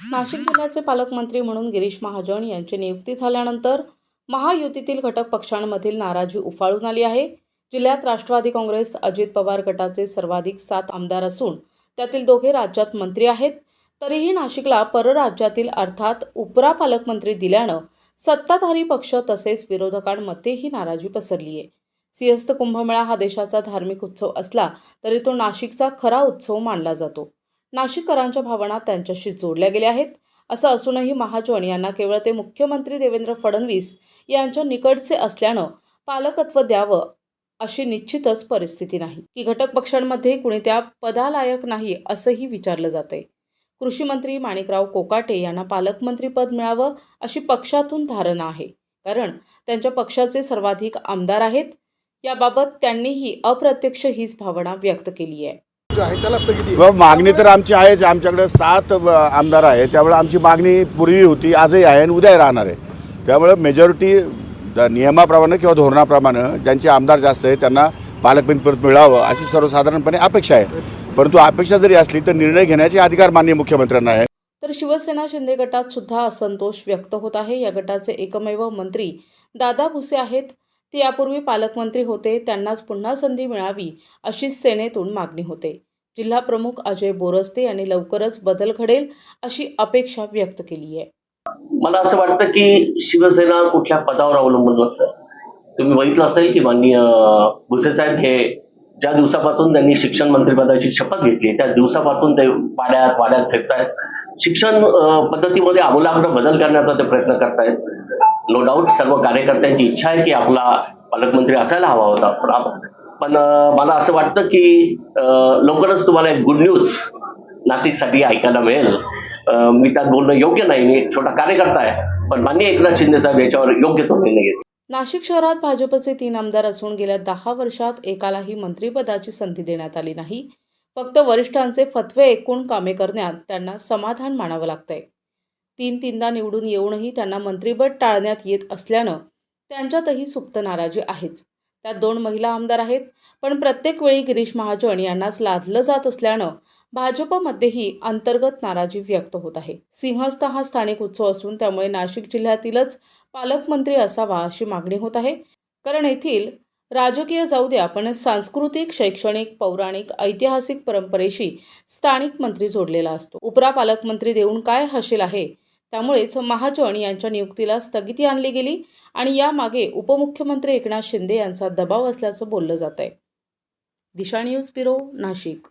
नाशिक जिल्ह्याचे पालकमंत्री म्हणून गिरीश महाजन यांची नियुक्ती झाल्यानंतर महायुतीतील घटक पक्षांमधील नाराजी उफाळून आली आहे. जिल्ह्यात राष्ट्रवादी काँग्रेस अजित पवार गटाचे सर्वाधिक सात आमदार असून त्यातील दोघे राज्यात मंत्री आहेत. तरीही नाशिकला परराज्यातील अर्थात उपरा पालकमंत्री दिल्यानं सत्ताधारी पक्ष तसेच विरोधकांमध्ये ही नाराजी पसरली आहे. सिंहस्थ कुंभमेळा हा देशाचा धार्मिक उत्सव असला तरी तो नाशिकचा खरा उत्सव मानला जातो. नाशिककरांच्या भावना त्यांच्याशी जोडल्या गेल्या आहेत. असं असूनही महाजन यांना केवळ ते मुख्यमंत्री देवेंद्र फडणवीस यांच्या निकटचे असल्यानं पालकत्व द्यावं अशी निश्चितच परिस्थिती नाही. की घटक पक्षांमध्ये कुणी त्या पदालायक नाही असंही विचारलं जातंय. कृषी मंत्री माणिकराव कोकाटे यांना पालकमंत्रीपद मिळावं अशी पक्षातून धारणा आहे. कारण त्यांच्या पक्षाचे सर्वाधिक आमदार आहेत. याबाबत त्यांनीही अप्रत्यक्ष हीच भावना व्यक्त केली आहे. जे आहे त्याला स्थगिती व मागणी तर आमची आहेच. आमच्याकडे सात आमदार आहे त्यामुळे आमची मागणी पूर्वी होती आजही आहे आणि उद्याही राहणार आहे. त्यामुळे मेजॉरिटी नियमाप्रमाणे किंवा धोरणाप्रमाणे ज्यांचे आमदार जास्त आहे त्यांना पालकमंत्रीपद मिळावं अशी सर्वसाधारणपणे अपेक्षा आहे. परंतु अपेक्षा जरी असली तर निर्णय घेण्याचे अधिकार माननीय मुख्यमंत्र्यांना आहे. तर शिवसेना शिंदे गटात सुद्धा असंतोष व्यक्त होत आहे. या गटाचे एकमेव मंत्री दादा भुसे आहेत. ते यापूर्वी पालकमंत्री होते. त्यांनाच पुन्हा संधी मिळावी अशी सेनेतून मागणी होते. जिल्हा प्रमुख अजय बोरस्ते यांनी लवकरच बदल घडेल अशी अपेक्षा व्यक्त केली आहे. मला असं वाटतं की शिवसेना कुठल्या पदावर अवलंबून नसतं. तुम्ही बघितलं असेल की माननीय भुसे साहेब हे ज्या दिवसापासून त्यांनी शिक्षण मंत्रिपदाची शपथ घेतली त्या दिवसापासून ते पाड्यात वाड्यात फिरतायत. शिक्षण पद्धतीमध्ये आमूलाग्र बदल करण्याचा ते प्रयत्न करतायत. नो डाऊट सर्व कार्यकर्त्यांची इच्छा आहे की आपला पालकमंत्री असायला हवा होता. पण पण मला असं वाटतं की लवकरच तुम्हाला एक गुड न्यूज नाशिकसाठी ऐकायला मिळेल. मी त्यात बोलणं योग्य नाही मी एक छोटा कार्यकर्ता आहे पण मान्य एकनाथ शिंदे साहेब याच्यावर योग्य तो निर्णय घेतला. नाशिक शहरात भाजपचे तीन आमदार असून गेल्या दहा वर्षात एकालाही मंत्रिपदाची संधी देण्यात आली नाही. फक्त वरिष्ठांचे फतवे ऐकून कामे करण्यात त्यांना समाधान मानावं लागतंय. तीन तीनदा निवडून येऊनही त्यांना मंत्रिपद टाळण्यात येत असल्यानं त्यांच्यातही सुप्त नाराजी आहेच. त्यात दोन महिला आमदार आहेत पण प्रत्येक वेळी गिरीश महाजन यांनाच लादलं जात असल्यानं भाजपमध्येही अंतर्गत नाराजी व्यक्त होत आहे. सिंहस्थ हा स्थानिक उत्सव असून त्यामुळे नाशिक जिल्ह्यातीलच पालकमंत्री असावा अशी मागणी होत आहे. कारण येथील राजकीय जाऊ द्या पण सांस्कृतिक शैक्षणिक पौराणिक ऐतिहासिक परंपरेशी स्थानिक मंत्री जोडलेला असतो. उपरा पालकमंत्री देऊन काय हाशील आहे त्यामुळेच महाजन यांच्या नियुक्तीला स्थगिती आणली गेली आणि यामागे उपमुख्यमंत्री एकनाथ शिंदे यांचा दबाव असल्याचं बोललं जात आहे दिशा न्यूज ब्युरो नाशिक.